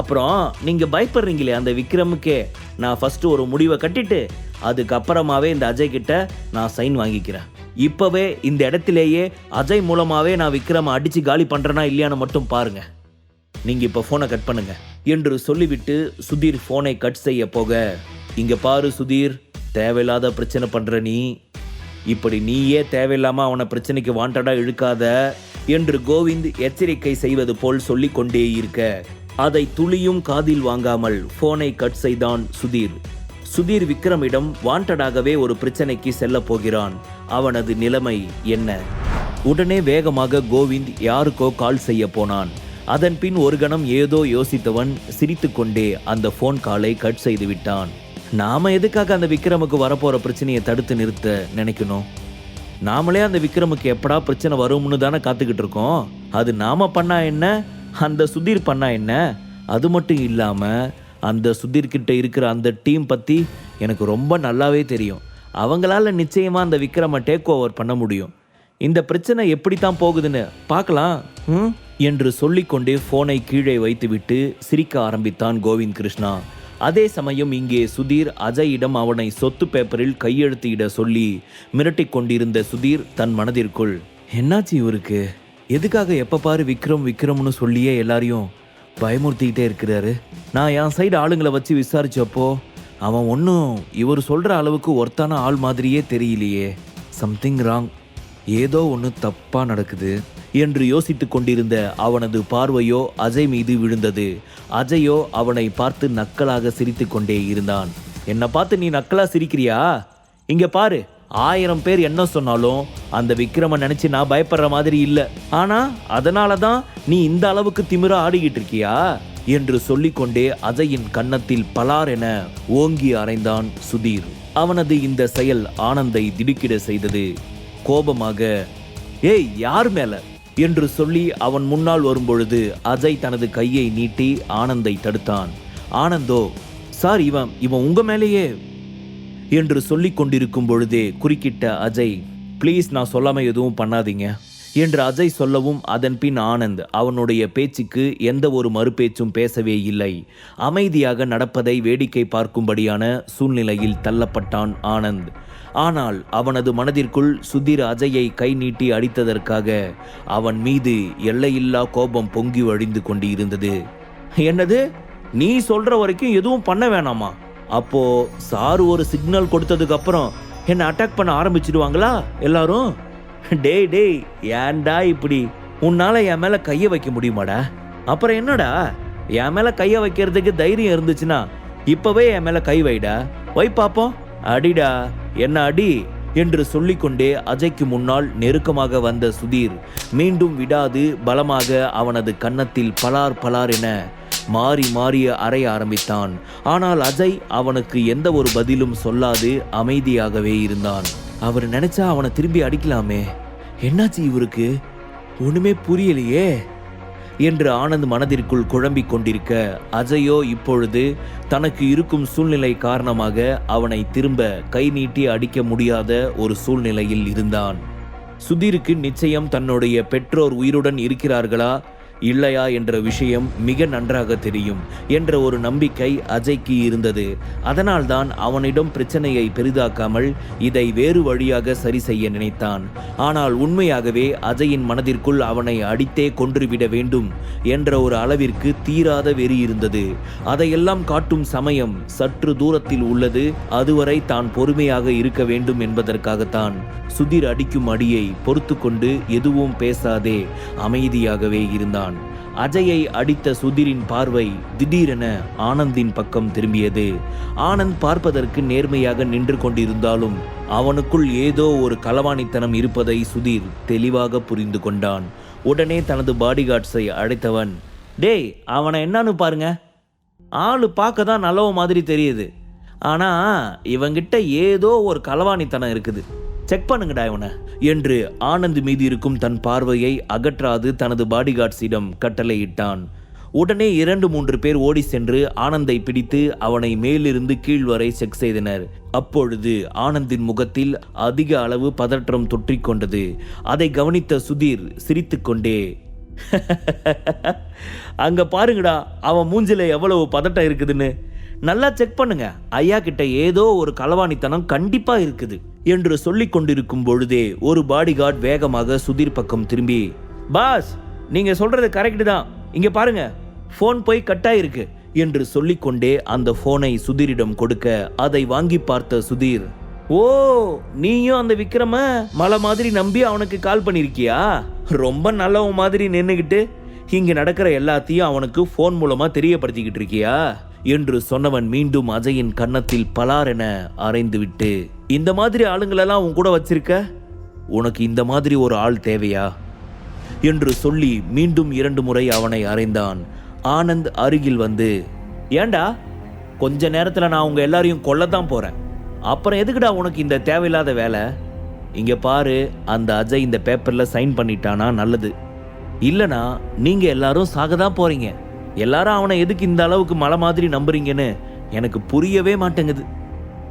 அப்புறம் நீங்கள் பயப்படுறீங்களே அந்த விக்ரமுக்கே. நான் ஃபஸ்ட்டு ஒரு முடிவை கட்டிட்டு அதுக்கப்புறமாவே இந்த அஜய் கிட்ட நான் சைன் வாங்கிக்கிறேன். இப்போவே இந்த இடத்திலேயே அஜய் மூலமாகவே நான் விக்ரமை அடித்து காலி பண்ணுறேனா இல்லையான்னு மட்டும் பாருங்கள் நீங்கள் இப்போ ஃபோனை கட் பண்ணுங்க. என்று சொல்லிவிட்டு சுதீர் ஃபோனை கட் செய்ய போக இங்கே பாரு சுதீர் தேவையில்லாத பிரச்சனை பண்ணுற நீ. இப்படி நீயே தேவையில்லாமல் அவனை பிரச்சனைக்கு வாண்டடாக இழுக்காத. என்று கோவிந்த் எச்சரிக்கை செய்வது போல் சொல்லிக்கொண்டே இருக்க அதை துளியும் காதில் வாங்காமல் போனை கட் செய்தான் சுதீர். சுதீர் விக்ரமிடம் வாண்டடாகவே ஒரு பிரச்சனைக்கு செல்ல போகிறான். அவனது நிலைமை என்ன? உடனே வேகமாக கோவிந்த் யாருக்கோ கால் செய்ய போனான். அதன் பின் ஒரு கணம் ஏதோ யோசித்தவன் சிரித்துக்கொண்டே அந்த ஃபோன் காலை கட் செய்து விட்டான். நாம எதுக்காக அந்த விக்ரமுக்கு வரப்போற பிரச்சனையை தடுத்து நிறுத்த நினைக்கணும்? நாமளே அந்த விக்ரமுக்கு எப்படா பிரச்சனை வரும்னு தானே காத்துக்கிட்டு இருக்கோம். அது நாம பண்ணா என்ன? அந்த சுதீர் பண்ணா என்ன? அது மட்டும் இல்லாம அந்த சுதீர் கிட்ட இருக்கிற அந்த டீம் பத்தி எனக்கு ரொம்ப நல்லாவே தெரியும். அவங்களால நிச்சயமா அந்த விக்ரமை டேக் ஓவர் பண்ண முடியும். இந்த பிரச்சனை எப்படி தான் போகுதுன்னு பார்க்கலாம். ம்? என்று சொல்லிக்கொண்டே போனை கீழே வைத்துவிட்டு சிரிக்க ஆரம்பித்தான் கோவிந்த் கிருஷ்ணா. அதே சமயம் இங்கே சுதீர் அஜயிடம் அவனை சொத்து பேப்பரில் கையெழுத்திட சொல்லி மிரட்டிக் கொண்டிருந்த சுதீர் தன் மனதிற்குள் என்னாச்சு இவருக்கு? எதுக்காக எப்போ பாரு விக்ரம் விக்ரம்னு சொல்லியே எல்லாரையும் பயமுறுத்திக்கிட்டே இருக்கிறாரு. நான் என் சைடு ஆளுங்களை வச்சு விசாரிச்சப்போ அவன் ஒன்றும் இவர் சொல்கிற அளவுக்கு ஒர்த்தான ஆள் மாதிரியே தெரியலையே. சம்திங் ராங் ஏதோ ஒன்று தப்பாக நடக்குது என்று யோசித்து கொண்டிருந்த அவனது பார்வையோ அஜய் மீது விழுந்தது. அஜயோ அவனை பார்த்து நக்கலாக சிரித்து கொண்டே இருந்தான். என்னை பார்த்து நீ நக்கலாக சிரிக்கிறியா? இங்கே பாரு. ஆயிரம் பேர் என்ன சொன்னாலும் அந்த விக்ரம நினச்சி நான் பயப்படுற மாதிரி இல்லை. ஆனால் அதனால தான் நீ இந்த அளவுக்கு திமிரா ஆடிக்கிட்டு இருக்கியா? என்று சொல்லிக்கொண்டே அஜயின் கன்னத்தில் பலார் என ஓங்கி அறைந்தான் சுதீர். அவனது இந்த செயல் ஆனந்தை திடுக்கிட செய்தது. கோபமாக ஏய் யார் மேல? என்று சொல்லி அவன் முன்னால் வரும்பொழுது அஜய் தனது கையை நீட்டி ஆனந்தை தடுத்தான். ஆனந்தோ சார் இவன் இவன் உங்க மேலேயே என்று சொல்லிக் கொண்டிருக்கும் பொழுதே குறுக்கிட்ட அஜய் ப்ளீஸ் நான் சொல்லாம எதுவும் பண்ணாதீங்க என்று அஜய் சொல்லவும் அதன் பின் ஆனந்த் அவனுடைய பேச்சுக்கு எந்த ஒரு மறுபேச்சும் பேசவே இல்லை. அமைதியாக நடப்பதை வேடிக்கை பார்க்கும்படியான சூழ்நிலையில் தள்ளப்பட்டான் ஆனந்த். ஆனால் அவனது மனதிற்குள் சுதீர் அஜயை கை நீட்டி அடித்ததற்காக அவன் மீது எல்லையில்லா கோபம் பொங்கி வழிந்து கொண்டு இருந்தது என்னது? நீ சொல்ற வரைக்கும் எதுவும் பண்ண வேணாமா? அப்போ சார் ஒரு சிக்னல் கொடுத்ததுக்கு அப்புறம் அட்டாக் பண்ண ஆரம்பிச்சிடுவாங்களா? எல்லாரும்? டேய் டேய் ஏன்டா இப்படி? உன்னால என் மேல கையை வைக்க முடியுமாடா? அப்புறம் என்னடா? என் மேல கையை வைக்கிறதுக்கு தைரியம் இருந்துச்சுன்னா இப்பவே என் மேல கை வைடா. வை பாப்போம். அடிடா என்ன அடி? என்று சொல்லிக்கொண்டே அஜய்க்கு முன்னால் நெருக்கமாக வந்த சுதீர் மீண்டும் விடாது பலமாக அவனது கன்னத்தில் பலார் பலார் என மாறி மாறிய அறைய ஆரம்பித்தான். ஆனால் அஜய் அவனுக்கு எந்த ஒரு பதிலும் சொல்லாது அமைதியாகவே இருந்தான். அவர் நினைச்சா அவனை திரும்பி அடிக்கலாமே. என்னாச்சு இவருக்கு? ஒண்ணுமே புரியலையே. என்று ஆனந்த் மனதிற்குள் குழம்பிக் கொண்டிருக்க அஜயோ இப்பொழுது தனக்கு இருக்கும் சூழ்நிலை காரணமாக அவனை திரும்ப கை நீட்டி அடிக்க முடியாத ஒரு சூழ்நிலையில் இருந்தான். சுதீருக்கு நிச்சயம் தன்னுடைய பெற்றோர் உயிருடன் இருக்கிறார்களா? இல்லையா என்ற விஷயம் மிக நன்றாக தெரியும் என்ற ஒரு நம்பிக்கை அஜய்க்கு இருந்தது. அதனால்தான் அவனிடம் பிரச்சனையை பெரிதாக்காமல் இதை வேறு வழியாக சரி செய்ய நினைத்தான். ஆனால் உண்மையாகவே அஜயின் மனதிற்குள் அவனை அடித்தே கொன்றுவிட வேண்டும் என்ற ஒரு அளவிற்கு தீராத வெறி இருந்தது. அதையெல்லாம் காட்டும் சமயம் சற்று தூரத்தில் உள்ளது. அதுவரை தான் பொறுமையாக இருக்க வேண்டும் என்பதற்காகத்தான். சுதீர் அடிக்கும் அடியை பொறுத்து கொண்டு எதுவும் பேசாதே அமைதியாகவே இருந்தான். அஜயை அடித்த சுதீரின் பார்வை திடீரென ஆனந்தின் பக்கம் திரும்பியது. ஆனந்த் பார்ப்பதற்கு நேர்மையாக நின்று கொண்டிருந்தாலும் அவனுக்குள் ஏதோ ஒரு களவாணித்தனம் இருப்பதை சுதீர் தெளிவாக புரிந்து கொண்டான். உடனே தனது பாடிகார்ட்ஸை அழைத்தவன் டேய் அவனை என்னன்னு பாருங்க. ஆளு பார்க்க தான் நல்லவ மாதிரி தெரியுது. ஆனா இவங்கிட்ட ஏதோ ஒரு களவாணித்தனம் இருக்குது. செக் பண்ணுங்கடா இவனை. என்று ஆனந்த் மீது இருக்கும் தன் பார்வையை அகற்றாது தனது பாடிகார்ட்ஸிடம் கட்டளையிட்டான். உடனே இரண்டு மூன்று பேர் ஓடி சென்று ஆனந்தை பிடித்து அவனை மேலிருந்து கீழ் வரை செக் செய்தனர். அப்பொழுது ஆனந்தின் முகத்தில் அதிக அளவு பதற்றம் தொற்றிக்கொண்டது அதை கவனித்த சுதீர் சிரித்துக்கொண்டே அங்க பாருங்கடா அவன் மூஞ்சில எவ்வளவு பதட்டம் இருக்குதுன்னு. நல்லா செக் பண்ணுங்க. ஐயா கிட்ட ஏதோ ஒரு களவாணித்தனம் கண்டிப்பா இருக்குது என்று சொல்லிக் கொண்டிருக்கும் பொழுதே ஒரு பாடிகார்ட் வேகமாக சுதீர் பக்கம் திரும்பி பாஸ் நீங்க சொல்றது கரெக்டு தான். இங்க பாருங்க ஃபோன் போய் கட்டாயிருக்கு என்று சொல்லிக்கொண்டே அந்த ஃபோனை சுதீரிடம் கொடுக்க அதை வாங்கி பார்த்த சுதீர் ஓ நீயும் அந்த விக்ரம மலை மாதிரி நம்பி அவனுக்கு கால் பண்ணிருக்கியா? ரொம்ப நல்லவன் மாதிரி நின்னுகிட்டு இங்க நடக்கிற எல்லாத்தையும் அவனுக்கு ஃபோன் மூலமா தெரியப்படுத்திக்கிட்டு இருக்கியா? என்று சொன்னவன் மீண்டும் அஜயின் கன்னத்தில் பலாரென என அரைந்துவிட்டு இந்த மாதிரி ஆளுங்களெல்லாம் உன் கூட வச்சிருக்க? உனக்கு இந்த மாதிரி ஒரு ஆள் தேவையா? என்று சொல்லி மீண்டும் இரண்டு முறை அவனை அறைந்தான். ஆனந்த் அருகில் வந்து ஏண்டா கொஞ்ச நேரத்தில் நான் உங்கள் எல்லாரையும் கொல்லத்தான் போகிறேன் அப்புறம் எதுக்குடா உனக்கு இந்த தேவையில்லாத வேலை? இங்கே பாரு அந்த அஜய் இந்த பேப்பரில் சைன் பண்ணிட்டானா நல்லது. இல்லைனா நீங்கள் எல்லாரும் சாக தான் போகிறீங்க எல்லாரும் அவனை எதுக்கு இந்த அளவுக்கு மலை மாதிரி நம்புறீங்கன்னு எனக்கு புரியவே மாட்டேங்குது.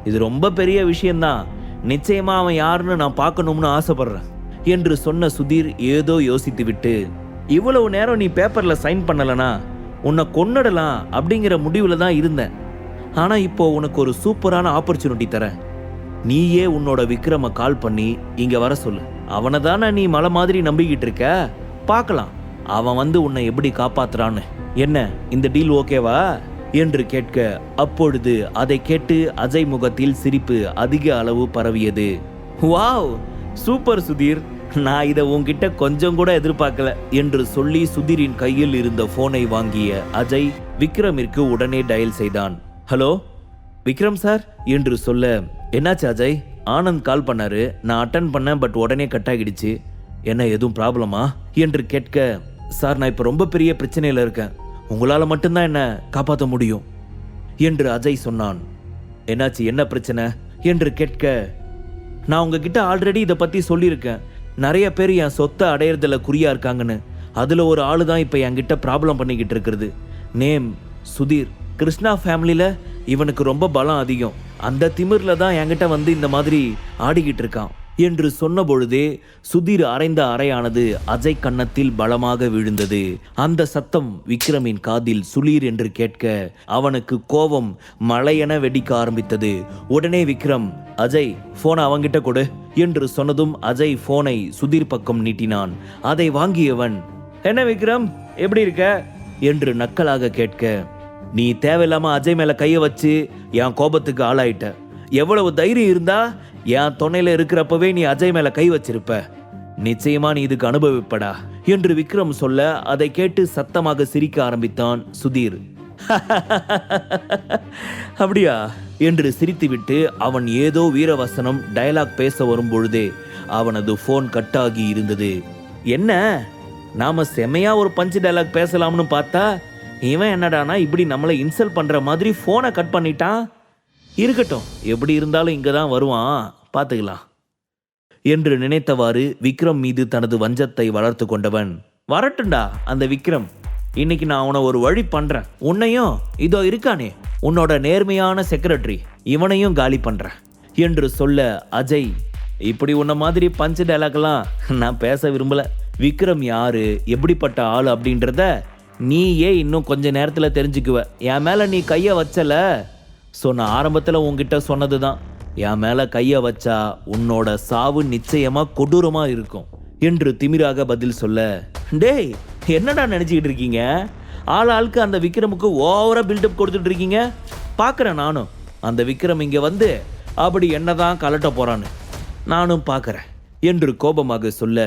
இது ரொம்ப பெரிய விஷயம்தான் நிச்சயமா அவன் யாருன்னு நான் பார்க்கணும்னு ஆசைப்படுறேன் என்று சொன்ன சுதீர் ஏதோ யோசித்துவிட்டு இவ்வளவு நேரம் நீ பேப்பர்ல சைன் பண்ணலனா உன்னை கொன்னடலாம் அப்படிங்கிற முடிவில் தான் இருந்தேன். ஆனா இப்போ உனக்கு ஒரு சூப்பரான ஆப்பர்ச்சுனிட்டி தரேன். நீயே உன்னோட விக்ரம கால் பண்ணி இங்க வர சொல்லு. அவனை தானே நீ மலை மாதிரி நம்பிக்கிட்டு இருக்க? பார்க்கலாம். அவன் வந்து உன்னை எப்படி காப்பாத்துறான்னு. என்ன இந்த டீல் ஓகேவா என்று கேட்க அப்பொழுது அதை கேட்டு அஜய் முகத்தில் சிரிப்பு அதிக அளவு பரவியது. Wow super Sudheer. நான் இதை உன்கிட்ட கொஞ்சம் கூட எதிர்பார்க்கல என்று சொல்லி சுதீரின் கையில் இருந்த போனை வாங்கிய அஜய் விக்ரமிற்கு உடனே டயல் செய்தான். ஹலோ விக்ரம் சார் என்று சொல்ல என்னாச்சு அஜய்? ஆனந்த் கால் பண்ணாரு. நான் அட்டன் பண்ணேன் பட் உடனே கட் ஆகிடுச்சு. என்ன எதுவும் ப்ராப்ளமா என்று கேட்க சார் நான் இப்போ ரொம்ப பெரிய பிரச்சனையில் இருக்கேன். உங்களால் மட்டும்தான் என்னை காப்பாற்ற முடியும். என்று அஜய் சொன்னான். என்னாச்சு என்ன பிரச்சனை? என்று கேட்க நான் உங்ககிட்ட ஆல்ரெடி இதை பற்றி சொல்லியிருக்கேன். நிறைய பேர் என் சொத்தை அடையிறதுல குறியா இருக்காங்கன்னு. அதில் ஒரு ஆளு தான் இப்போ என்கிட்ட ப்ராப்ளம் பண்ணிக்கிட்டு இருக்கிறது. நேம் சுதீர். கிருஷ்ணா ஃபேமிலியில் இவனுக்கு ரொம்ப பலம் அதிகம். அந்த திமிரில் தான் என்கிட்ட வந்து இந்த மாதிரி ஆடிக்கிட்டு இருக்கான். என்று சொன்னபொழுதே சுதிர் சுதீர் அரைந்த அறையானது அஜய் கன்னத்தில் பலமாக விழுந்தது. அந்த சத்தம் விக்ரமின் காதில் சுளீர் என்று கேட்க அவனுக்கு கோபம் மழையென வெடிக்க ஆரம்பித்தது. உடனே விக்ரம் அஜய் போனை அவங்கிட்ட கொடு என்று சொன்னதும் அஜய் போனை சுதீர் பக்கம் நீட்டினான். அதை வாங்கியவன் என்ன விக்ரம் எப்படி இருக்க? என்று நக்கலாக கேட்க நீ தேவையில்லாம அஜய் மேல கைய வச்சு என் கோபத்துக்கு ஆளாயிட்ட. எவ்வளவு தைரியம் இருந்தா என் துணையில இருக்கிறப்பவே நீ அஜய் மேல கை வச்சிருப்ப. நிச்சயமா நீ இதுக்கு அனுபவிப்படா என்று விக்ரம் சொல்ல அதை கேட்டு சத்தமாக சிரிக்க ஆரம்பித்தான் சுதீர். அப்படியா? என்று சிரித்துவிட்டு அவன் ஏதோ வீரவசனம் டயலாக் பேச வரும் பொழுதே அவனது போன் கட்டாகி இருந்தது. என்ன? நாம செமையா ஒரு பஞ்சு டயலாக் பேசலாம்னு பார்த்தா இவன் என்னடானா இப்படி நம்மளை இன்சல்ட் பண்ற மாதிரி போனை கட் பண்ணிட்டான்? இருக்கட்டும். எப்படி இருந்தாலும் இங்கே தான் வருவான். பார்த்துக்கலாம். என்று நினைத்தவாறு விக்ரம் மீது தனது வஞ்சத்தை வளர்த்து கொண்டவன் வரட்டுண்டா அந்த விக்ரம். இன்னைக்கு நான் அவனை ஒரு வழி பண்றேன். உன்னையும் இதோ இருக்கானே உன்னோட நேர்மையான செக்ரட்டரி இவனையும் காலி பண்றேன் என்று சொல்ல அஜய் இப்படி உன்ன மாதிரி பஞ்சு டைலாக்லாம் நான் பேச விரும்பல. விக்ரம் யாரு எப்படிப்பட்ட ஆள் அப்படின்றத நீயே இன்னும் கொஞ்ச நேரத்தில் தெரிஞ்சுக்குவ. என் மேல நீ கைய வச்சல. ஸோ நான் ஆரம்பத்தில் உங்ககிட்ட சொன்னது தான் என் மேலே கையை வச்சா உன்னோட சாவு நிச்சயமாக கொடூரமாக இருக்கும் என்று திமிராக பதில் சொல்ல டேய் என்னடா நினச்சிக்கிட்டு இருக்கீங்க? ஆள் ஆளுக்கு அந்த விக்ரமுக்கு ஓவராக பில்டப் கொடுத்துட்டு இருக்கீங்க? பார்க்குறேன் நானும். அந்த விக்ரம் இங்கே வந்து அப்படி என்னதான் கலட்ட போகிறான்னு நானும் பார்க்குறேன் என்று கோபமாக சொல்ல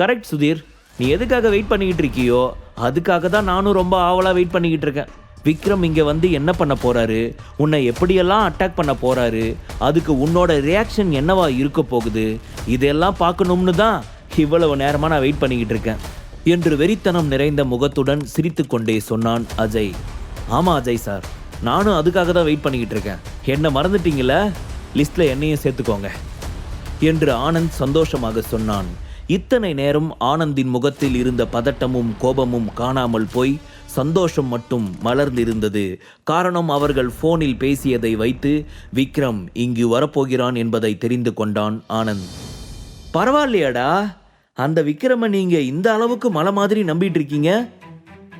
கரெக்ட் சுதீர். நீ எதுக்காக வெயிட் பண்ணிக்கிட்டு இருக்கியோ அதுக்காக தான் நானும் ரொம்ப ஆவலாக வெயிட் பண்ணிக்கிட்டு இருக்கேன். விக்ரம் இங்கே வந்து என்ன பண்ண போகிறாரு உன்னை எப்படியெல்லாம் அட்டாக் பண்ண போகிறாரு அதுக்கு உன்னோட ரியாக்ஷன் என்னவா இருக்க போகுது? இதெல்லாம் பார்க்கணும்னு தான் இவ்வளவு நேரமாக நான் வெயிட் பண்ணிக்கிட்டு இருக்கேன். என்று வெறித்தனம் நிறைந்த முகத்துடன் சிரித்துக்கொண்டே சொன்னான் அஜய். ஆமாம் அஜய் சார் நானும் அதுக்காக தான் வெயிட் பண்ணிக்கிட்டு இருக்கேன். என்ன மறந்துட்டீங்களே லிஸ்ட்டில் என்னையும் சேர்த்துக்கோங்க. என்று ஆனந்த் சந்தோஷமாக சொன்னான். இத்தனை நேரம் ஆனந்தின் முகத்தில் இருந்த பதட்டமும் கோபமும் காணாமல் போய் சந்தோஷம் மட்டும் மலர்ந்திருந்தது. காரணம் அவர்கள் போனில் பேசியதை வைத்து விக்ரம் இங்கு வரப்போகிறான் என்பதை தெரிந்து கொண்டான் ஆனந்த். பரவாயில்லையாடா அந்த விக்ரம நீங்க இந்த அளவுக்கு மலை மாதிரி நம்பிட்டு இருக்கீங்க?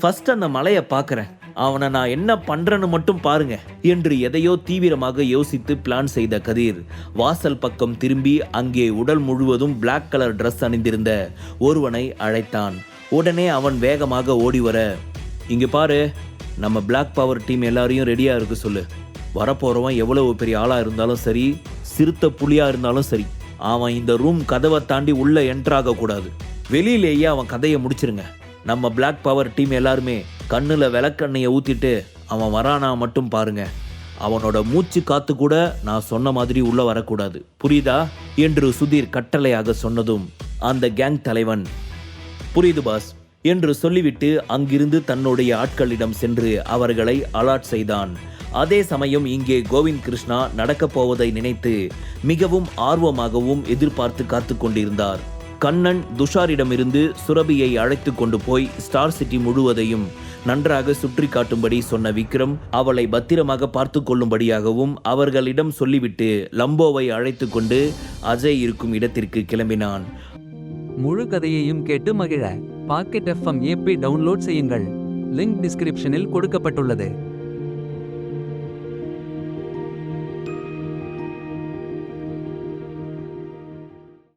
ஃபர்ஸ்ட் அந்த மலையை பார்க்குறேன். அவனை நான் என்ன பண்றேன்னு மட்டும் பாருங்க என்று எதையோ தீவிரமாக யோசித்து பிளான் செய்த கதிர். வாசல் பக்கம் திரும்பி அங்கே உடல் முழுவதும் பிளாக் கலர் ட்ரெஸ் அணிந்திருந்த ஒருவனை அழைத்தான். உடனே அவன் வேகமாக ஓடி வர இங்க பாரு நம்ம பிளாக் பவர் டீம் எல்லாரையும் ரெடியா இருக்கு சொல்லு. வரப்போறவன் எவ்வளவு பெரிய ஆளா இருந்தாலும் சரி சிறுத்த புலியா இருந்தாலும் சரி அவன் இந்த ரூம் கதவை தாண்டி உள்ள என்ட்ராக கூடாது வெளியிலேயே அவன் கதையை முடிச்சிருங்க. நம்ம பிளாக் பவர் டீம் எல்லாருமே கண்ணில் விளக்கண்ணையை ஊற்றிட்டு அவன் வரானா மட்டும் பாருங்க. அவனோட மூச்சு காத்து கூட நான் சொன்ன மாதிரி உள்ள வரக்கூடாது. புரியுதா? என்று சுதீர் கட்டளையாக சொன்னதும் அந்த கேங் தலைவன் புரியுது பாஸ் என்று சொல்லிவிட்டு அங்கிருந்து தன்னுடைய ஆட்களிடம் சென்று அவர்களை அலாட் செய்தான். அதே சமயம் இங்கே கோவிந்த் கிருஷ்ணா நடக்கப் போவதை நினைத்து மிகவும் ஆர்வமாகவும் எதிர்பார்த்து காத்து கொண்டிருந்தார். கண்ணன் துஷாரிடமிருந்து சுரபியை அழைத்து கொண்டு போய் ஸ்டார் சிட்டி முழுவதையும் நன்றாக சுற்றி காட்டும்படி சொன்ன விக்ரம் அவளை பத்திரமாக பார்த்து கொள்ளும்படியாகவும் அவர்களிடம் சொல்லிவிட்டு லம்போவை அழைத்து கொண்டு அஜய் இருக்கும் இடத்திற்கு கிளம்பினான். முழு கதையையும் கேட்டு மகிழ. பாக்கெட் எஃப்எம் ஏபி டவுன்லோட் செய்யுங்கள். லிங்க் டிஸ்கிரிப்ஷனில் கொடுக்கப்பட்டுள்ளது.